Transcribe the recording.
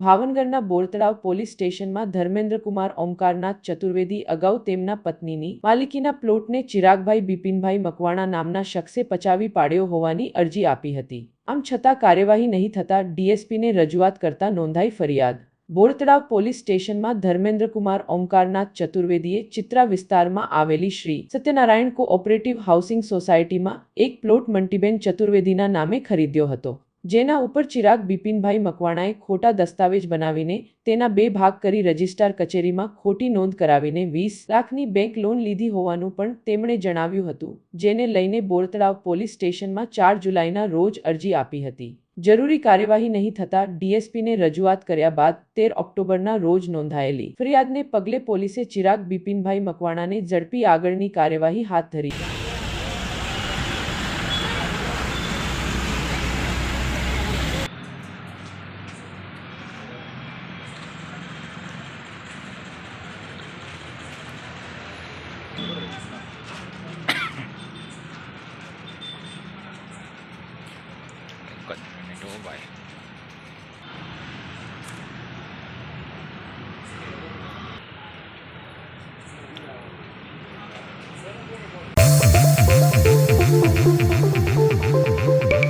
ભાવનગરના બોરતળાવ પોલીસ સ્ટેશનમાં ધર્મેન્દ્રકુમાર ઓમકારનાથ ચતુર્વેદી અગાઉ તેમના પત્નીની માલિકીના પ્લોટને ચિરાગભાઈ બિપિનભાઈ મકવાણા નામના શખ્સે પચાવી પાડ્યો હોવાની અરજી આપી હતી. આમ છતાં કાર્યવાહી નહીં થતાં ડીએસપીને રજૂઆત કરતા નોંધાઈ ફરિયાદ. બોરતળાવ પોલીસ સ્ટેશનમાં ધર્મેન્દ્રકુમાર ઓમકારનાથ ચતુર્વેદીએ ચિત્રા વિસ્તારમાં આવેલી શ્રી સત્યનારાયણ કોઓપરેટિવ હાઉસિંગ સોસાયટીમાં એક પ્લોટ મંટીબેન ચતુર્વેદીના નામે ખરીદ્યો હતો. જેના ઉપર ચિરાગ બિપિનભાઈ મકવાણાએ ખોટા દસ્તાવેજ બનાવીને તેના બે ભાગ કરી રજિસ્ટ્રાર કચેરીમાં ખોટી નોંધ કરાવીને વીસ લાખની બેંક લોન લીધી હોવાનું પણ તેમણે જણાવ્યું હતું, જેને લઈને બોરતળાવ પોલીસ સ્ટેશનમાં ચાર જુલાઈના રોજ અરજી આપી હતી. જરૂરી કાર્યવાહી નહીં થતાં ડીએસપીને રજૂઆત કર્યા બાદ તેર ઓક્ટોબરના રોજ નોંધાયેલી ફરિયાદને પગલે પોલીસે ચિરાગ બિપિનભાઈ મકવાણાને ઝડપી આગળની કાર્યવાહી હાથ ધરી. Mình 百